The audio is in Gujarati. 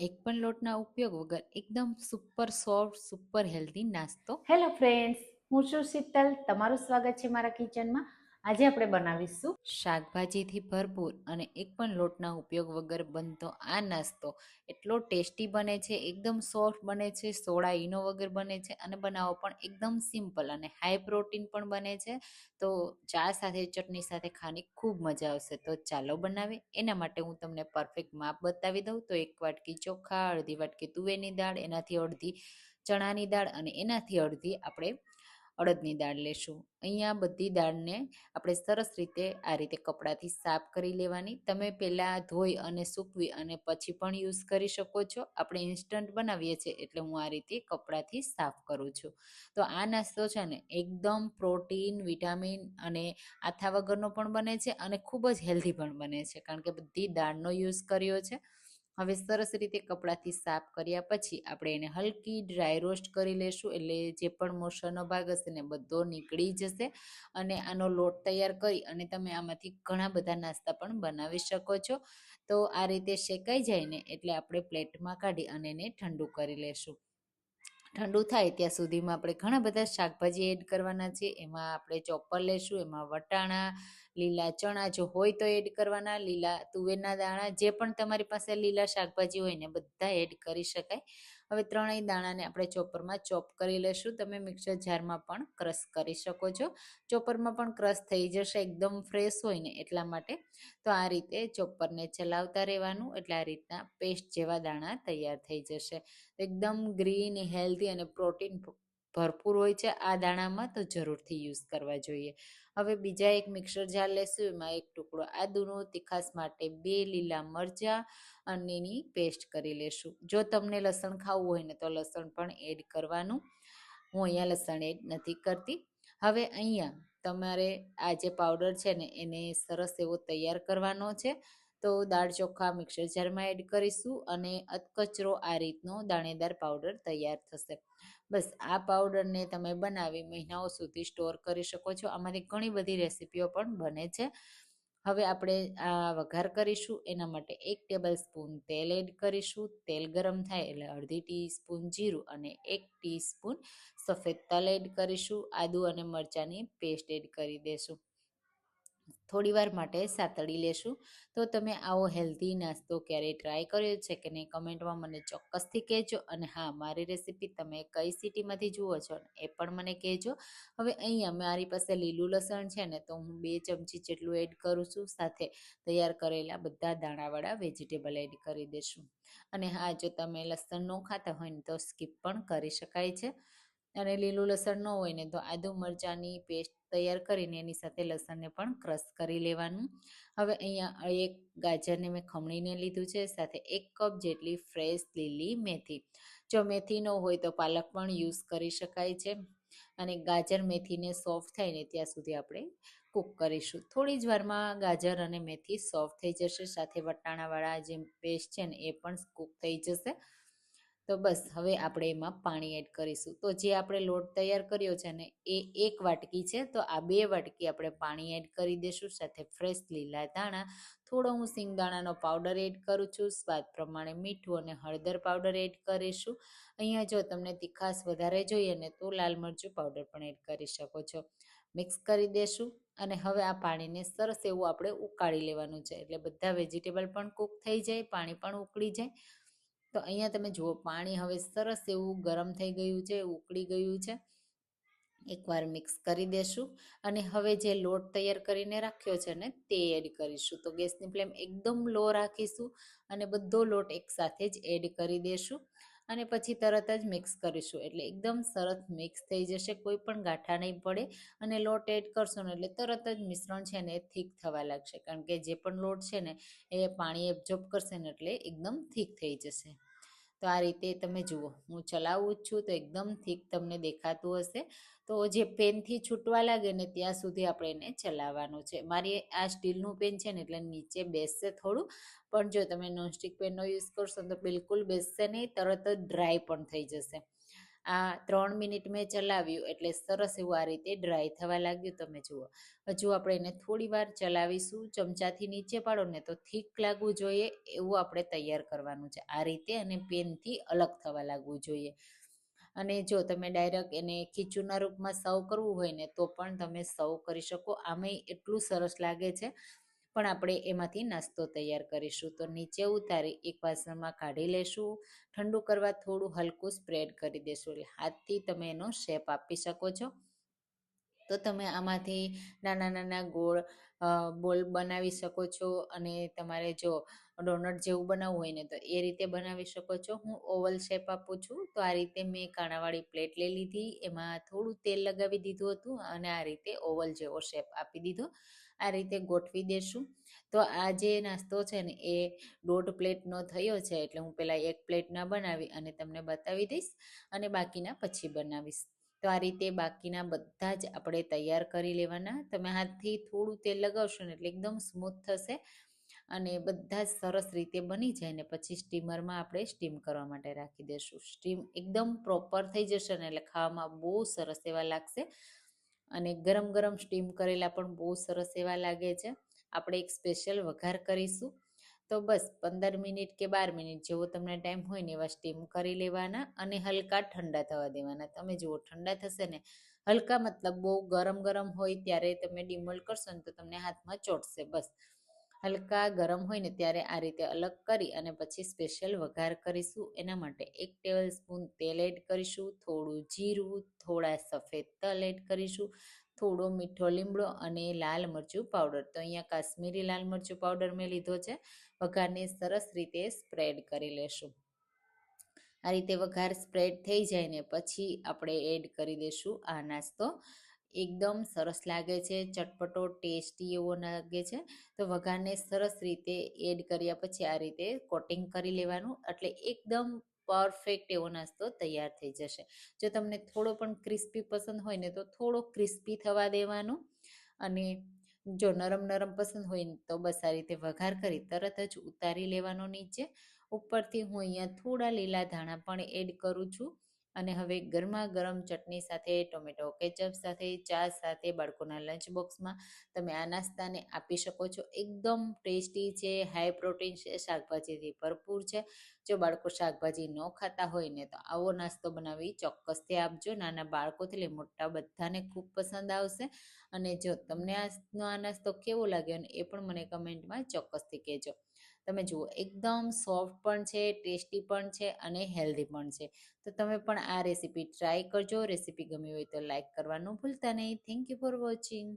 એક પણ લોટના ઉપયોગ વગર એકદમ સુપર સોફ્ટ સુપર હેલ્ધી નાસ્તો. હેલો ફ્રેન્ડ્સ હું છું શીતલ. તમારું સ્વાગત છે મારા કિચનમાં આજે આપણે બનાવીશું શાકભાજીથી ભરપૂર અને એક પણ લોટના ઉપયોગ વગર બનતો આ નાસ્તો. એટલો ટેસ્ટી બને છે, એકદમ સોફ્ટ બને છે, સોડા ઈનો વગર બને છે અને બનાવો પણ એકદમ સિમ્પલ અને હાઈ પ્રોટીન પણ બને છે. તો ચા સાથે, ચટણી સાથે ખાવાની ખૂબ મજા આવશે. તો ચાલો બનાવીએ. એના માટે હું તમને પરફેક્ટ માપ બતાવી દઉં. તો એક વાટકી ચોખા, અડધી વાટકી તુવેરની દાળ, એનાથી અડધી ચણાની દાળ અને એનાથી અડધી આપણે અડદની દાળ લેશું. અહીંયા બધી દાળને આપણે સરસ રીતે આ રીતે કપડાથી સાફ કરી લેવાની. તમે પહેલાં ધોઈ અને સૂકવી અને પછી પણ યુઝ કરી શકો છો. આપણે ઇન્સ્ટન્ટ બનાવીએ છીએ એટલે હું આ રીતે કપડાથી સાફ કરું છું. તો આ નાસ્તો છે ને એકદમ પ્રોટીન, વિટામિન અને આથા વગરનો પણ બને છે અને ખૂબ જ હેલ્ધી પણ બને છે. કારણ કે બધી દાળનો યુઝ કર્યો છે. હવે સરસ રીતે કપડાથી સાફ કર્યા પછી આપણે એને હલકી ડ્રાય રોસ્ટ કરી લેશું. એટલે જે પણ મોસરનો ભાગ હશે ને બધો નીકળી જશે અને આનો લોટ તૈયાર કરી અને તમે આમાંથી ઘણા બધા નાસ્તા પણ બનાવી શકો છો. તો આ રીતે શેકાઈ જાય ને એટલે આપણે પ્લેટમાં કાઢી અને એને ઠંડુ કરી લેશું. ઠંડુ થાય ત્યાં સુધીમાં આપણે ઘણા બધા શાકભાજી એડ કરવાના છે. એમાં આપણે ચોપર લેશું, એમાં વટાણા, લીલા ચણા જો હોય તો એડ કરવાના, લીલા તુવેરના દાણા જે પણ તમારી પાસે લીલા શાકભાજી હોય ને બધા એડ કરી શકાય. હવે ત્રણેય દાણાને આપણે ચોપરમાં ચોપ કરી લેશું. તમે મિક્સર જારમાં પણ ક્રશ કરી શકો છો. ચોપરમાં પણ ક્રશ થઈ જશે, એકદમ ફ્રેશ હોય ને એટલા માટે. તો આ રીતે ચોપરને ચલાવતા રહેવાનું. એટલે આ રીતના પેસ્ટ જેવા દાણા તૈયાર થઈ જશે. એકદમ ગ્રીન, હેલ્ધી અને પ્રોટીન ભરપૂર હોય છે, આ દાણામાં તો જરૂરથી યુઝ કરવા જોઈએ. હવે બીજા એક મિક્સર જાર લેશું, એમાં એક ટુકડો આદુનો, તીખાસ માટે બે લીલા મરચાં અને એની પેસ્ટ કરી લેશું. જો તમને લસણ ખાવું હોય ને તો લસણ પણ એડ કરવાનું. હું અહીંયા લસણ એડ નથી કરતી. હવે અહીંયા તમારે આ જે પાવડર છે ને, એને સરસ એવો તૈયાર કરવાનો છે. તો દાળ ચોખા મિક્સર જારમાં એડ કરીશું અને અધકચરો આ રીતનો દાણેદાર પાવડર તૈયાર થશે. બસ, આ પાવડરને તમે બનાવી મહિનાઓ સુધી સ્ટોર કરી શકો છો. આમાંથી ઘણી બધી રેસીપીઓ પણ બને છે. હવે આપણે આ વઘાર કરીશું. એના માટે એક ટેબલ સ્પૂન તેલ એડ કરીશું. તેલ ગરમ થાય એટલે અડધી ટીસ્પૂન જીરું અને એક ટીસ્પૂન સફેદ તલ એડ કરીશું. આદુ અને મરચાંની પેસ્ટ એડ કરી દેશું. થોડીવાર માટે સાતળી લેશું. તો તમે આવો હેલ્ધી નાસ્તો ક્યારેય ટ્રાય કર્યો છે કે નહીં કમેન્ટમાં મને ચોક્કસથી કહેજો. અને હા, મારી રેસીપી તમે કઈ સિટીમાંથી જુઓ છો એ પણ મને કહેજો. હવે અહીંયા મારી પાસે લીલું લસણ છે ને, તો હું બે ચમચી જેટલું એડ કરું છું. સાથે તૈયાર કરેલા બધા દાણાવાળા વેજીટેબલ એડ કરી દઈશું અને હા, જો તમે લસણ ન ખાતા હોય ને, તો સ્કીપ પણ કરી શકાય છે. અને લીલું લસણ ન હોય ને, તો આદુ મરચાંની પેસ્ટ તૈયાર કરીને એની સાથે લસણને પણ ક્રશ કરી લેવાનું. હવે અહીંયા એક ગાજરને મેં ખમણીને લીધું છે, સાથે એક કપ જેટલી ફ્રેશ લીલી મેથી. જો મેથી ન હોય તો પાલક પણ યુઝ કરી શકાય છે. અને ગાજર મેથીને સોફ્ટ થાય ને ત્યાં સુધી આપણે કૂક કરીશું. થોડી જ વારમાં ગાજર અને મેથી સોફ્ટ થઈ જશે, સાથે વટાણાવાળા જે પેસ્ટ છે ને એ પણ કૂક થઈ જશે. તો બસ, હવે આપણે એમાં પાણી એડ કરીશું. તો જે આપણે લોટ તૈયાર કર્યો છે ને, એ એક વાટકી છે, તો આ બે વાટકી આપણે પાણી એડ કરી દઈશું સાથે ફ્રેશ લીલા દાણા થોડો હું સિંગદાણાનો પાવડર એડ કરું છું, સ્વાદ પ્રમાણે મીઠું અને હળદર પાવડર એડ કરીશું. અહીંયા જો તમને તીખાસ વધારે જોઈએ ને, તો લાલ મરચું પાવડર પણ એડ કરી શકો છો. મિક્સ કરી દેશું અને હવે આ પાણીને સરસ એવું આપણે ઉકાળી લેવાનું છે. એટલે બધા વેજીટેબલ પણ કૂક થઈ જાય, પાણી પણ ઉકળી જાય. તો અહીંયા તમે જુઓ, પાણી હવે સરસ એવું ગરમ થઈ ગયું છે, ઉકળી ગયું છે. એકવાર મિક્સ કરી દેશું અને હવે જે લોટ તૈયાર કરીને રાખ્યો છે ને, તે એડ કરીશું. તો ગેસની ફ્લેમ એકદમ લો રાખીશું અને બધો લોટ એકસાથે જ એડ કરી દેશું. અને પછી તરત જ મિક્સ કરીશું. એટલે એકદમ સરસ મિક્સ થઈ જશે, કોઈ પણ ગાંઠા નહીં પડે. અને લોટ એડ કરશો ને એટલે તરત જ મિશ્રણ છે ને એ થીક થવા લાગશે. કારણ કે જે પણ લોટ છે ને, એ પાણી એબ્ઝોર્બ કરશે ને એટલે એકદમ થીક થઈ જશે. તો આ રીતે તમે જુઓ, હું ચલાવું જ છું તો એકદમ થીક તમને દેખાતું હશે. તો જે પેનથી છૂટવા લાગે ને ત્યાં સુધી આપણે એને ચલાવવાનું છે. મારી આ સ્ટીલનું પેન છે ને એટલે નીચે બેસશે થોડું, પણ જો તમે નોનસ્ટિક પેનનો યુઝ કરશો તો બિલકુલ બેસશે નહીં, તરત જ ડ્રાય પણ થઈ જશે. આ ત્રણ મિનિટ મેં ચલાવ્યું એટલે સરસ એવું આ રીતે ડ્રાય થવા લાગ્યું. તમે જુઓ, હજુ આપણે એને થોડી વાર ચલાવીશું. ચમચાથી નીચે પાડો ને તો થીક લાગવું જોઈએ એવું આપણે તૈયાર કરવાનું છે. આ રીતે અને પેનથી અલગ થવા લાગવું જોઈએ. અને જો તમે ડાયરેક્ટ એને ખીચુના રૂપમાં સર્વ કરવું હોય ને, તો પણ તમે સર્વ કરી શકો. આમેય એટલું સરસ લાગે છે. પણ આપણે એમાંથી નાસ્તો તૈયાર કરીશું. તો નીચે ઉતારી એક વાસણમાં કાઢી લેશું. ઠંડુ કરવા થોડું હલકું સ્પ્રેડ કરી દેશું. એટલે હાથથી તમે એનો શેપ આપી શકો છો. તો તમે આમાંથી નાના નાના ગોળ બોલ બનાવી શકો છો અને તમારે જો ડોનટ જેવું બનાવવું હોય ને, તો એ રીતે બનાવી શકો છો. હું ઓવલ શેપ આપું છું. તો આ રીતે મેં કાણાવાળી પ્લેટ લઈ લીધી. એમાં થોડું તેલ લગાવી દીધું હતું અને આ રીતે ઓવલ જેવો શેપ આપી દીધો. આ રીતે ગોઠવી દેશું. તો આ જે નાસ્તો છે ને, એ દોઢ પ્લેટનો થયો છે. એટલે હું પહેલાં એક પ્લેટના બનાવી અને તમને બતાવી દઈશ અને બાકીના પછી બનાવીશ. તો આ રીતે બાકીના બધા જ આપણે તૈયાર કરી લેવાના. તમે હાથથી થોડું તેલ લગાવશો ને એટલે એકદમ સ્મૂથ થશે અને બધા જ સરસ રીતે બની જાય ને પછી સ્ટીમરમાં આપણે સ્ટીમ કરવા માટે રાખી દઈશું સ્ટીમ એકદમ પ્રોપર થઈ જશે ને એટલે ખાવામાં બહુ સરસ એવા લાગશે અને ગરમ ગરમ સ્ટીમ કરેલા પણ બહુ સરસ એવા લાગે છે. આપણે એક સ્પેશિયલ વઘાર કરીશું. તો બસ પંદર મિનિટ કે બાર મિનિટ જેવો તમને ટાઈમ હોય ને એવા સ્ટીમ કરી લેવાના અને હલકા ઠંડા થવા દેવાના. તમે જુઓ, ઠંડા થશે ને, હલકા મતલબ બહુ ગરમ ગરમ હોય ત્યારે તમે ડિમોલ કરશો ને તો તમને હાથમાં ચોટશે બસ. હલકા ગરમ હોય ને ત્યારે આ રીતે અલગ કરી અને પછી સ્પેશિયલ વઘાર કરીશું. એના માટે એક ટેબલ સ્પૂન તેલ એડ કરીશું, થોડું જીરું, થોડા સફેદ તલ એડ કરીશું થોડો મીઠો લીમડો અને લાલ મરચું પાવડર તો અહીંયા કાશ્મીરી લાલ મરચું પાવડર મેં લીધો છે. વઘારને સરસ રીતે સ્પ્રેડ કરી લેશું. આ રીતે વઘાર સ્પ્રેડ થઈ જાય ને પછી આપણે એડ કરી દઈશું આ નાસ્તો. એકદમ સરસ લાગે છે, ચટપટો ટેસ્ટી એવો લાગે છે. તો વઘારને સરસ રીતે એડ કર્યા પછી આ રીતે કોટિંગ કરી લેવાનું. એટલે એકદમ પરફેક્ટ એવો નાસ્તો તૈયાર થઈ જશે. જો તમને થોડો પણ ક્રિસ્પી પસંદ હોય ને તો થોડો ક્રિસ્પી થવા દેવાનો અને જો નરમ નરમ પસંદ હોય ને તો બસ આ રીતે વઘાર કરી તરત જ ઉતારી લેવાનો નીચે. ઉપરથી હું અહીંયા થોડા લીલા ધાણા પણ એડ કરું છું. અને હવે ગરમા ગરમ ચટણી સાથે, ટોમેટો કેચઅપ સાથે, ચા સાથે, બાળકોના લંચ બોક્સમાં તમે આ નાસ્તાને આપી શકો છો. એકદમ ટેસ્ટી છે હાઈ પ્રોટીન છે, શાકભાજીથી ભરપૂર છે. જો બાળકો શાકભાજી ન ખાતા હોય ને તો આવો નાસ્તો બનાવી ચોક્કસથી આપજો. નાના બાળકોથી લઈ મોટા બધાને ખૂબ પસંદ આવશે. અને જો તમને આ નાસ્તો કેવો લાગ્યો ને એ પણ મને કમેન્ટમાં ચોક્કસથી કહેજો. તમે જુઓ, એકદમ સોફ્ટ પણ છે, ટેસ્ટી પણ છે અને હેલ્ધી પણ છે. તો તમે પણ આ રેસીપી ટ્રાય કરજો. રેસીપી ગમી હોય તો લાઇક કરવાનું ભૂલતા નહીં. Thank you for watching.